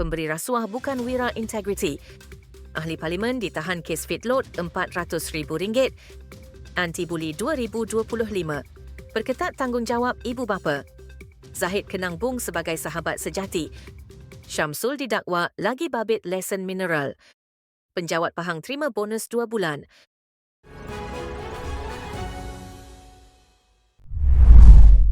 pemberi rasuah bukan wira integriti. Ahli Parlimen ditahan kes feedload RM400,000. Anti-buli 2025. Perketat tanggungjawab ibu bapa. Zahid Kenang Bung sebagai sahabat sejati. Syamsul didakwa lagi babit lesen mineral. Penjawat Pahang terima bonus dua bulan.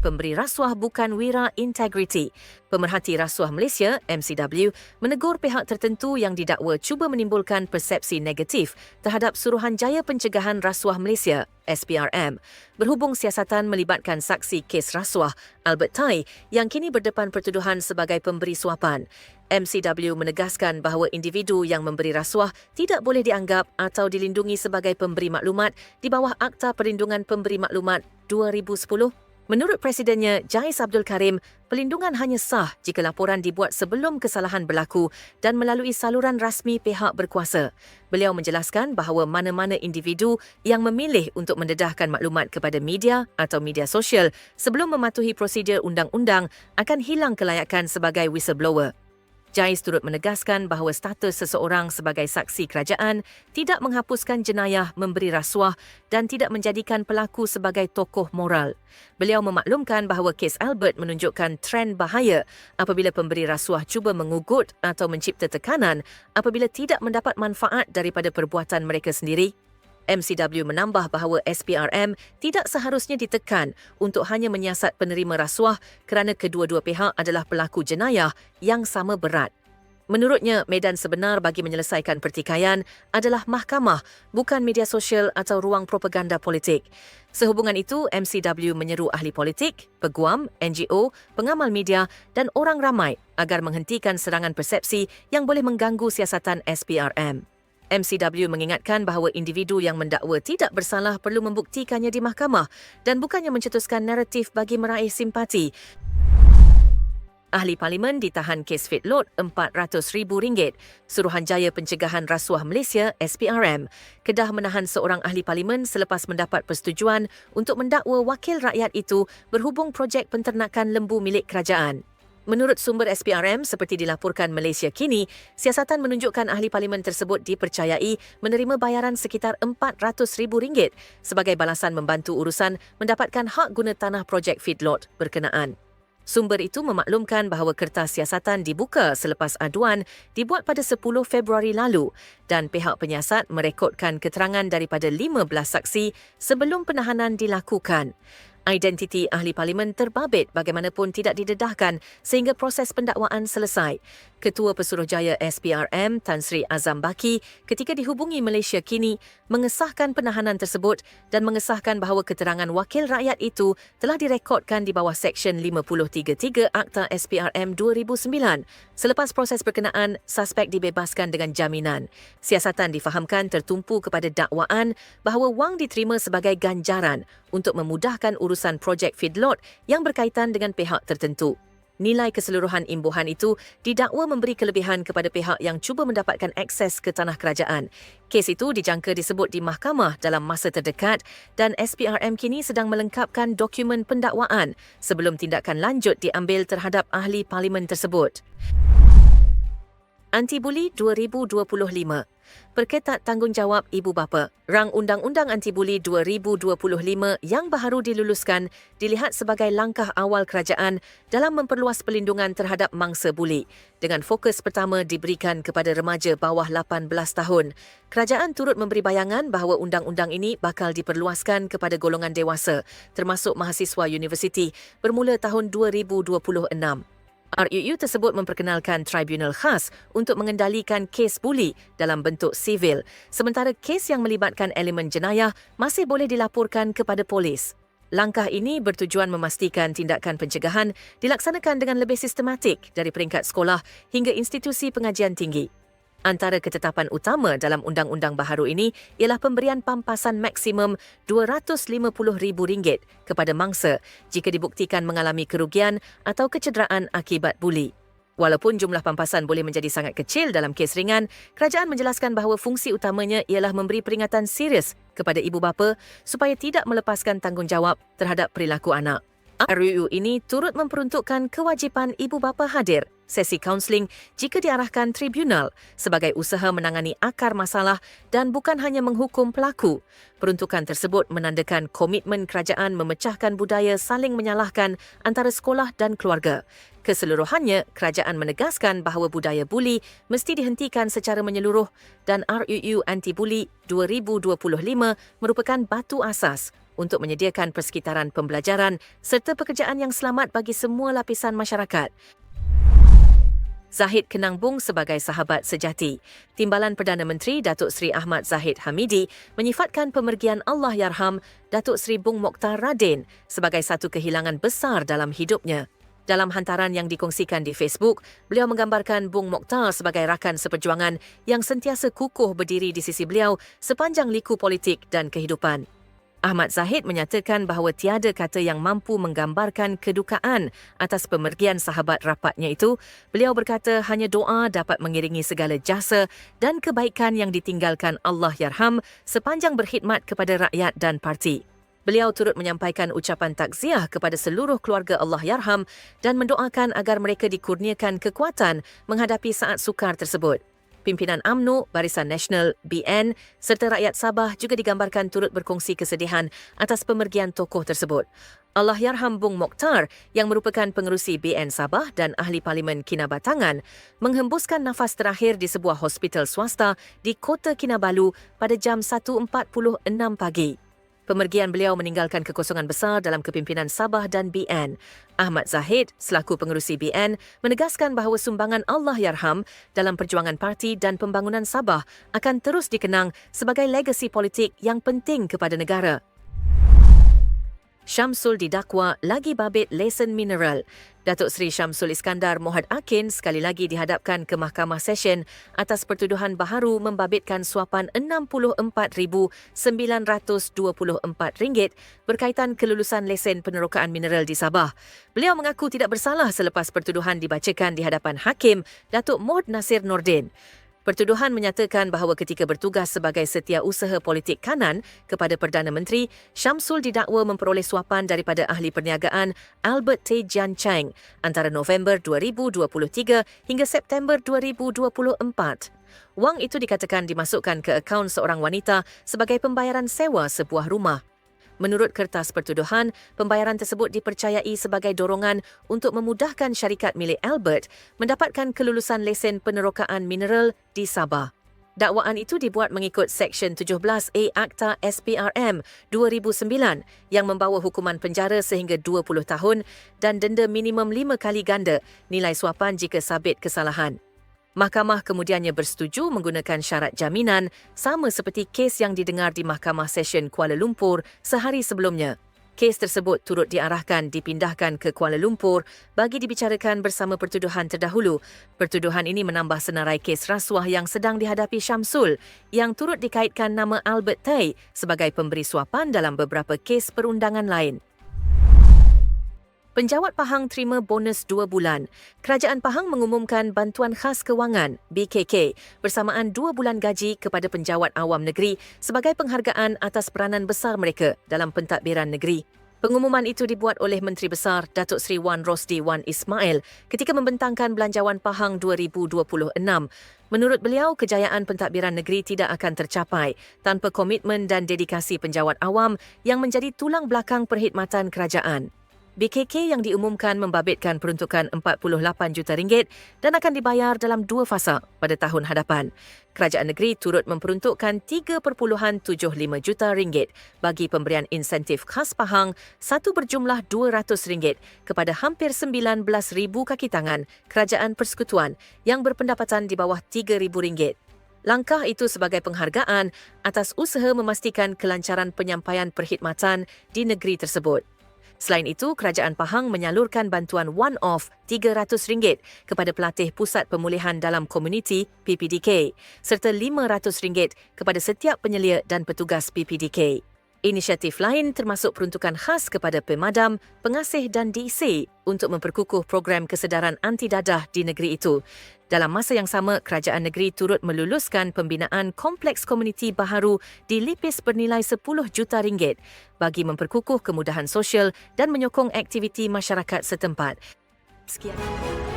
Pemberi rasuah bukan wira integriti. Pemerhati Rasuah Malaysia, MCW, menegur pihak tertentu yang didakwa cuba menimbulkan persepsi negatif terhadap Suruhanjaya Pencegahan Rasuah Malaysia, SPRM, berhubung siasatan melibatkan saksi kes rasuah, Albert Tai, yang kini berdepan pertuduhan sebagai pemberi suapan. MCW menegaskan bahawa individu yang memberi rasuah tidak boleh dianggap atau dilindungi sebagai pemberi maklumat di bawah Akta Perlindungan Pemberi Maklumat 2010 Menurut Presidennya, Jais Abdul Karim, pelindungan hanya sah jika laporan dibuat sebelum kesalahan berlaku dan melalui saluran rasmi pihak berkuasa. Beliau menjelaskan bahawa mana-mana individu yang memilih untuk mendedahkan maklumat kepada media atau media sosial sebelum mematuhi prosedur undang-undang akan hilang kelayakan sebagai whistleblower. Jais turut menegaskan bahawa status seseorang sebagai saksi kerajaan tidak menghapuskan jenayah memberi rasuah dan tidak menjadikan pelaku sebagai tokoh moral. Beliau memaklumkan bahawa kes Albert menunjukkan trend bahaya apabila pemberi rasuah cuba mengugut atau mencipta tekanan apabila tidak mendapat manfaat daripada perbuatan mereka sendiri MCW menambah bahawa SPRM tidak seharusnya ditekan untuk hanya menyiasat penerima rasuah kerana kedua-dua pihak adalah pelaku jenayah yang sama berat. Menurutnya, medan sebenar bagi menyelesaikan pertikaian adalah mahkamah, bukan media sosial atau ruang propaganda politik. Sehubungan itu, MCW menyeru ahli politik, peguam, NGO, pengamal media dan orang ramai agar menghentikan serangan persepsi yang boleh mengganggu siasatan SPRM. MCW mengingatkan bahawa individu yang mendakwa tidak bersalah perlu membuktikannya di mahkamah dan bukannya mencetuskan naratif bagi meraih simpati. Ahli Parlimen ditahan kes feedload RM400,000. Suruhanjaya Pencegahan Rasuah Malaysia, SPRM, kedah menahan seorang ahli parlimen selepas mendapat persetujuan untuk mendakwa wakil rakyat itu berhubung projek penternakan lembu milik kerajaan. Menurut sumber SPRM, seperti dilaporkan Malaysia kini, siasatan menunjukkan ahli parlimen tersebut dipercayai menerima bayaran sekitar RM400,000 sebagai balasan membantu urusan mendapatkan hak guna tanah projek feedlot berkenaan. Sumber itu memaklumkan bahawa kertas siasatan dibuka selepas aduan dibuat pada 10 Februari lalu dan pihak penyiasat merekodkan keterangan daripada 15 saksi sebelum penahanan dilakukan. Identiti ahli parlimen terbabit bagaimanapun tidak didedahkan sehingga proses pendakwaan selesai. Ketua Pesuruhjaya SPRM Tan Sri Azam Baki ketika dihubungi Malaysia kini mengesahkan penahanan tersebut dan mengesahkan bahawa keterangan wakil rakyat itu telah direkodkan di bawah Seksyen 533 Akta SPRM 2009. Selepas proses berkenaan, suspek dibebaskan dengan jaminan. Siasatan difahamkan tertumpu kepada dakwaan bahawa wang diterima sebagai ganjaran untuk memudahkan urusan projek feedlot yang berkaitan dengan pihak tertentu nilai keseluruhan imbuhan itu didakwa memberi kelebihan kepada pihak yang cuba mendapatkan akses ke tanah kerajaan. Kes itu dijangka disebut di mahkamah dalam masa terdekat dan SPRM kini sedang melengkapkan dokumen pendakwaan sebelum tindakan lanjut diambil terhadap ahli parlimen tersebut. Anti-Buli 2025 Perketat tanggungjawab ibu bapa. Rang Undang-Undang Anti-Buli 2025 yang baharu diluluskan dilihat sebagai langkah awal kerajaan dalam memperluas pelindungan terhadap mangsa buli dengan fokus pertama diberikan kepada remaja bawah 18 tahun. Kerajaan turut memberi bayangan bahawa undang-undang ini bakal diperluaskan kepada golongan dewasa termasuk mahasiswa universiti bermula tahun 2026. RUU tersebut memperkenalkan tribunal khas untuk mengendalikan kes buli dalam bentuk sivil, sementara kes yang melibatkan elemen jenayah masih boleh dilaporkan kepada polis. Langkah ini bertujuan memastikan tindakan pencegahan dilaksanakan dengan lebih sistematik dari peringkat sekolah hingga institusi pengajian tinggi. Antara ketetapan utama dalam undang-undang baharu ini ialah pemberian pampasan maksimum RM250,000 kepada mangsa jika dibuktikan mengalami kerugian atau kecederaan akibat buli. Walaupun jumlah pampasan boleh menjadi sangat kecil dalam kes ringan, kerajaan menjelaskan bahawa fungsi utamanya ialah memberi peringatan serius kepada ibu bapa supaya tidak melepaskan tanggungjawab terhadap perilaku anak. RUU ini turut memperuntukkan kewajipan ibu bapa hadir sesi kaunseling jika diarahkan tribunal sebagai usaha menangani akar masalah dan bukan hanya menghukum pelaku. Peruntukan tersebut menandakan komitmen kerajaan memecahkan budaya saling menyalahkan antara sekolah dan keluarga. Keseluruhannya, kerajaan menegaskan bahawa budaya buli mesti dihentikan secara menyeluruh dan RUU Anti-Buli 2025 merupakan batu asas untuk menyediakan persekitaran pembelajaran serta pekerjaan yang selamat bagi semua lapisan masyarakat. Zahid Kenang Bung sebagai sahabat sejati. Timbalan Perdana Menteri Datuk Seri Ahmad Zahid Hamidi menyifatkan pemergian Allah Yarham Datuk Seri Bung Mokhtar Radin sebagai satu kehilangan besar dalam hidupnya. Dalam hantaran yang dikongsikan di Facebook, beliau menggambarkan Bung Mokhtar sebagai rakan seperjuangan yang sentiasa kukuh berdiri di sisi beliau sepanjang liku politik dan kehidupan. Ahmad Zahid menyatakan bahawa tiada kata yang mampu menggambarkan kedukaan atas pemergian sahabat rapatnya itu. Beliau berkata hanya doa dapat mengiringi segala jasa dan kebaikan yang ditinggalkan Allah Yarham sepanjang berkhidmat kepada rakyat dan parti. Beliau turut menyampaikan ucapan takziah kepada seluruh keluarga Allah Yarham dan mendoakan agar mereka dikurniakan kekuatan menghadapi saat sukar tersebut pimpinan AMNO, Barisan Nasional, BN serta rakyat Sabah juga digambarkan turut berkongsi kesedihan atas pemergian tokoh tersebut. Allah Yarham Bung Mokhtar yang merupakan pengerusi BN Sabah dan ahli parlimen Kinabatangan menghembuskan nafas terakhir di sebuah hospital swasta di Kota Kinabalu pada jam 1.46 pagi. Pemergian beliau meninggalkan kekosongan besar dalam kepimpinan Sabah dan BN. Ahmad Zahid, selaku pengerusi BN, menegaskan bahawa sumbangan Allah Yarham dalam perjuangan parti dan pembangunan Sabah akan terus dikenang sebagai legasi politik yang penting kepada negara. Syamsul didakwa lagi babit lesen mineral. Datuk Seri Syamsul Iskandar Mohad Akin sekali lagi dihadapkan ke Mahkamah Session atas pertuduhan baharu membabitkan suapan RM64,924 berkaitan kelulusan lesen penerokaan mineral di Sabah. Beliau mengaku tidak bersalah selepas pertuduhan dibacakan di hadapan Hakim Datuk Mohd Nasir Nordin. Pertuduhan menyatakan bahawa ketika bertugas sebagai setiausaha politik kanan kepada Perdana Menteri, Syamsul didakwa memperoleh suapan daripada ahli perniagaan Albert Tay Jian Chang antara November 2023 hingga September 2024. Wang itu dikatakan dimasukkan ke akaun seorang wanita sebagai pembayaran sewa sebuah rumah. Menurut kertas pertuduhan, pembayaran tersebut dipercayai sebagai dorongan untuk memudahkan syarikat milik Albert mendapatkan kelulusan lesen penerokaan mineral di Sabah. Dakwaan itu dibuat mengikut Seksyen 17A Akta SPRM 2009 yang membawa hukuman penjara sehingga 20 tahun dan denda minimum 5 kali ganda nilai suapan jika sabit kesalahan. Mahkamah kemudiannya bersetuju menggunakan syarat jaminan sama seperti kes yang didengar di Mahkamah Session Kuala Lumpur sehari sebelumnya. Kes tersebut turut diarahkan dipindahkan ke Kuala Lumpur bagi dibicarakan bersama pertuduhan terdahulu. Pertuduhan ini menambah senarai kes rasuah yang sedang dihadapi Syamsul yang turut dikaitkan nama Albert Tay sebagai pemberi suapan dalam beberapa kes perundangan lain. Penjawat Pahang terima bonus dua bulan. Kerajaan Pahang mengumumkan bantuan khas kewangan BKK bersamaan dua bulan gaji kepada penjawat awam negeri sebagai penghargaan atas peranan besar mereka dalam pentadbiran negeri. Pengumuman itu dibuat oleh Menteri Besar Datuk Seri Wan Rosdi Wan Ismail ketika membentangkan Belanjawan Pahang 2026. Menurut beliau, kejayaan pentadbiran negeri tidak akan tercapai tanpa komitmen dan dedikasi penjawat awam yang menjadi tulang belakang perkhidmatan kerajaan. BKK yang diumumkan membabitkan peruntukan 48 juta ringgit dan akan dibayar dalam dua fasa pada tahun hadapan. Kerajaan negeri turut memperuntukkan 3.75 juta ringgit bagi pemberian insentif khas Pahang satu berjumlah 200 ringgit kepada hampir 19,000 kaki tangan kerajaan persekutuan yang berpendapatan di bawah 3,000 ringgit. Langkah itu sebagai penghargaan atas usaha memastikan kelancaran penyampaian perkhidmatan di negeri tersebut. Selain itu, Kerajaan Pahang menyalurkan bantuan one-off RM300 kepada pelatih Pusat Pemulihan Dalam Komuniti PPDK serta RM500 kepada setiap penyelia dan petugas PPDK. Inisiatif lain termasuk peruntukan khas kepada pemadam, pengasih dan DC untuk memperkukuh program kesedaran anti dadah di negeri itu. Dalam masa yang sama, kerajaan negeri turut meluluskan pembinaan kompleks komuniti baharu di Lipis bernilai 10 juta ringgit bagi memperkukuh kemudahan sosial dan menyokong aktiviti masyarakat setempat. Sekian.